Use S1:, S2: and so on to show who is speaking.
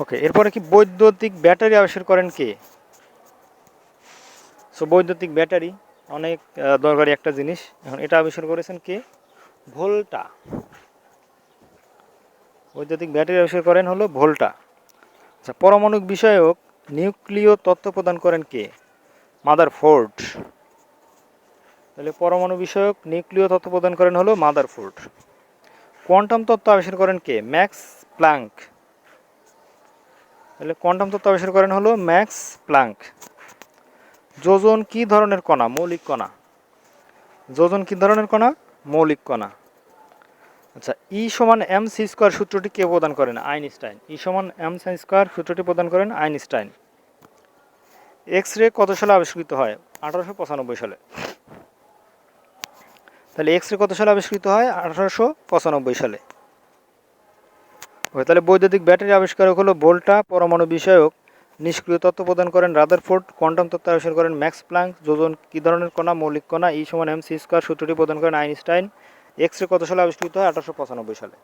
S1: ওকে এরপরে কি বৈদ্যুতিক ব্যাটারি আবিষ্কার করেন কে? সো বৈদ্যুতিক ব্যাটারি, অনেক দরকারি একটা জিনিস। এখন এটা আবিষ্কার করেছেন কে? ভোল্টা। বৈদ্যুতিক ব্যাটারি আবিষ্কার করেন হলো ভোল্টা। আচ্ছা পরমাণু বিষয়ক নিউক্লিয় তথ্য প্রদান করেন কে? Mother Ford. তাহলে পরমাণু বিষয়ক নিউক্লিয় তথ্য প্রদান করেন হলো মাদার ফোর্ড। কোয়ান্টাম তত্ত্ব আবিষ্কার করেন কে? ম্যাক্স প্ল্যাঙ্ক তাহলে কোয়ান্টাম তত্ত্ব আবিষ্কার করেন হলো ম্যাক্স প্লাঙ্ক। যোজন কি ধরনের কণা? মৌলিক কণা। যোজন কি ধরনের কণা? মৌলিক কণা। আচ্ছা ই সমান এম সি স্কোয়ার সূত্রটি কে প্রদান করেন? আইনস্টাইন। ই সমান এম সি স্কোয়ার সূত্রটি প্রদান করেন আইনস্টাইন। এক্স রে কত সালে আবিষ্কৃত হয়? আঠারোশো পঁচানব্বই সালে। তাহলে এক্স রে কত সালে আবিষ্কৃত হয়? আঠারোশো পঁচানব্বই সালে। তাহলে বৈদ্যুতিক ব্যাটারি আবিষ্কারক হলো বোল্টা, পরমাণু বিষয়ক। নিষ্ক্রিয় তত্ত্ব প্রদান করেন রাদারফোর্ড, কোয়ান্টাম তত্ত্ব আবিষ্কার করেন ম্যাক্স প্লাঙ্ক, যোজন কী ধরনের কণা, মৌলিক কণা, ই সমান এম সি স্কোয়ার সূত্রটি প্রদান করেন আইনস্টাইন। এক্স রে কত সালে আবিষ্কৃত হয়? আঠারোশো পঁচানব্বই সালে।